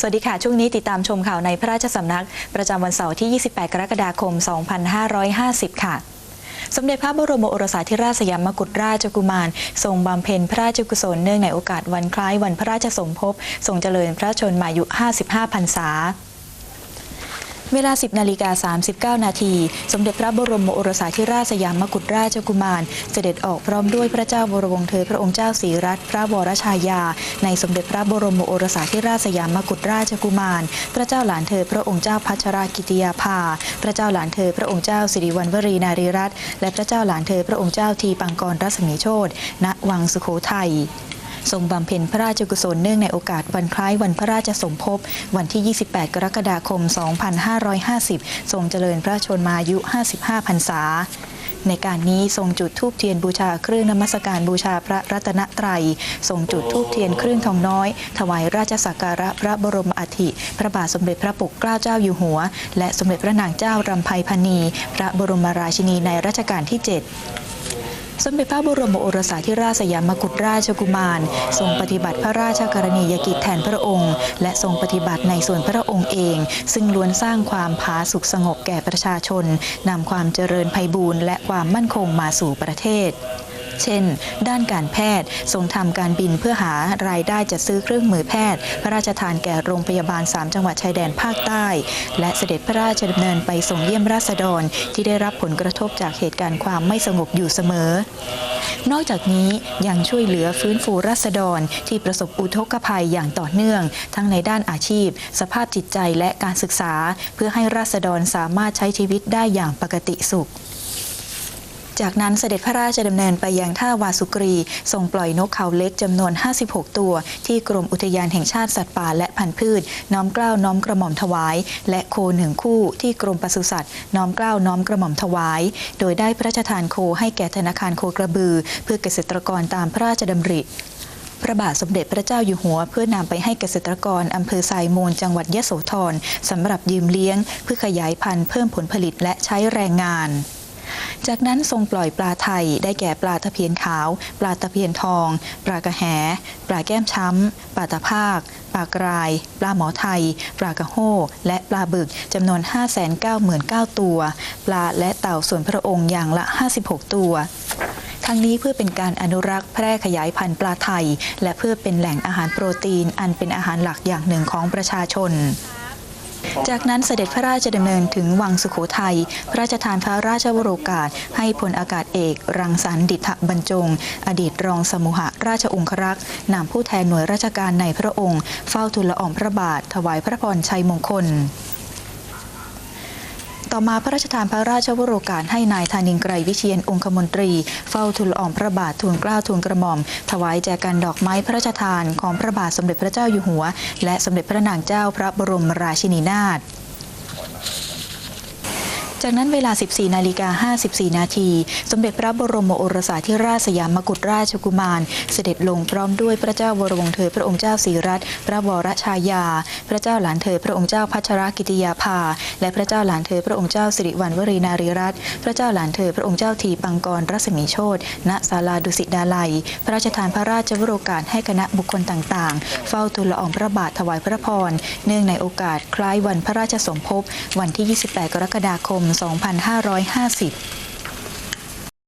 สวัสดีค่ะ ช่วงนี้ติดตามชมข่าวในพระราชสำนัก ประจำวันเสาร์ที่ 28 กรกฎาคม 2550 ค่ะสมเด็จพระบรมโอรสาธิราชสยามกุฎราชกุมาร ทรงบำเพ็ญพระราชกุศลเนื่องในโอกาสวันคล้ายวันพระราชสมภพ ทรงเจริญพระชนมายุ 55 พรรษา เวลา 10 นาฬิกา 39 นาที สมเด็จพระบรมโอรสาธิราชสยามกุฎราชกุมาร เสด็จออกพร้อมด้วยพระเจ้าบรมวงศ์เธอพระองค์เจ้าศรีรัตนพระวรชายา ในสมเด็จพระบรมโอรสาธิราชสยามกุฎราชกุมาร พระเจ้าหลานเธอพระองค์เจ้าพัชรากิติยาภา พระเจ้าหลานเธอพระองค์เจ้าสิริวัณวรีนารีรัตน์และพระเจ้าหลานเธอพระองค์เจ้าทีปังกรรัศมีโชตณวังสุโขทัย ทรงบำเพ็ญพระราชกุศลเนื่องในโอกาสวันคล้ายวันพระราชสมภพวันที่ 28 กรกฎาคม 2550 ทรงเจริญพระชนมายุ 55 พรรษาในการนี้ทรงจุดธูปเทียนบูชาเครื่องนมัสการบูชาพระรัตนตรัยทรงจุดธูปเทียนเครื่องทองน้อย ถวายราชสักการะพระบรมอัฐิพระบาทสมเด็จพระปกเกล้าเจ้าอยู่หัว และสมเด็จพระนางเจ้ารำไพพรรณี พระบรมราชินีในรัชกาลที่ 7 สมเด็จพระบรมโอรสาธิราชสยามกุฎราชกุมาร ทรงปฏิบัติพระราชกรณียกิจแทนพระองค์ และทรงปฏิบัติในส่วนพระองค์เอง ซึ่งล้วนสร้างความผาสุกสงบแก่ประชาชนนำความเจริญไพบูรณ์และความมั่นคงมาสู่ประเทศ เช่น ด้านการแพทย์ทรงทำการบินเพื่อหารายได้จัดซื้อเครื่องมือแพทย์ พระราชทานแก่โรงพยาบาล 3 จังหวัดชายแดนภาคใต้ และเสด็จพระราชดำเนินไปส่งเยี่ยมราษฎรที่ได้รับผลกระทบจากเหตุการณ์ความไม่สงบอยู่เสมอ นอกจากนี้ยังช่วยเหลือฟื้นฟูราษฎรที่ประสบอุทกภัยอย่างต่อเนื่อง ทั้งในด้านอาชีพ สภาพจิตใจและการศึกษา เพื่อให้ราษฎรสามารถใช้ชีวิตได้อย่างปกติสุข จากนั้นเสด็จพระราชดำเนินไปยังท่าวาสุกรีทรงปล่อยนกเขาเล็กจำนวน 56 ตัว ที่กรมอุทยานแห่งชาติสัตว์ป่าและพันธุ์พืช น้อมเกล้าน้อมกระหม่อมถวาย และโคหนึ่งคู่ที่กรมปศุสัตว์น้อมเกล้าน้อมกระหม่อมถวาย โดยได้พระราชทานโคให้แก่ธนาคารโคกระบือ เพื่อเกษตรกรตามพระราชดำริพระบาทสมเด็จพระเจ้าอยู่หัว เพื่อนำไปให้เกษตรกรอำเภอทรายมูลจังหวัดยะโสธรสำหรับยืมเลี้ยง เพื่อขยายพันธุ์เพิ่มผลผลิตและใช้แรงงาน จากนั้นทรงปล่อยปลาไทยได้แก่ปลาตะเพียนขาว ปลาตะเพียนทอง ปลากระแห ปลาแก้มช้ำ ปลาตะภาค ปลากราย ปลาหมอไทย ปลากระโห้และปลาบึกจำนวน 599,000ตัว ปลาและเต่าส่วนพระองค์อย่างละ 56 ตัวทั้งนี้เพื่อเป็นการอนุรักษ์แพร่ขยายพันธุ์ปลาไทย และเพื่อเป็นแหล่งอาหารโปรตีน อันเป็นอาหารหลักอย่างหนึ่งของประชาชน จากนั้นเสด็จพระราชดำเนินถึงวังสุโขทัย พระราชทานพระราชวโรกาส ให้พลอากาศเอก รังสรรดิษฐบรรจง อดีตรองสมุหราชองครักษ์นำผู้แทนหน่วยราชการในพระองค์ เฝ้าทูลละอองพระบาท ถวายพระพรชัยมงคล ต่อมาพระราชทานพระราชวโรกาสให้นายธานินไกรวิเชียนองคมนตรี เฝ้าทูลอองพระบาททูลเกล้าทูลกระหม่อม ถวายแจกันดอกไม้พระราชทานของพระบาทสมเด็จพระเจ้าอยู่หัว และสมเด็จพระนางเจ้าพระบรมราชินีนาถ จากนั้นเวลา 14 นาฬิกา 54 นาที สมเด็จพระบรมโอรสาธิราชสยามกุฎราชกุมาร เสด็จลงพร้อมด้วยพระเจ้าวรวงเธอพระองค์เจ้าศรีรัตน์พระวรชายา พระเจ้าหลานเธอพระองค์เจ้าพัชรกิติยาภา และพระเจ้าหลานเธอพระองค์เจ้าสิริวัณวรีนารีรัตน์พระเจ้าหลานเธอพระองค์เจ้าทีปังกรรัศมีโชตณศาลาดุสิตดาลัย พระราชทานพระราชวโรกาสให้คณะบุคคลต่างๆ เฝ้าทูลละอองพระบาทถวายพระพร เนื่องในโอกาสคล้ายวันพระราชสมภพวันที่ 28 กรกฎาคม2550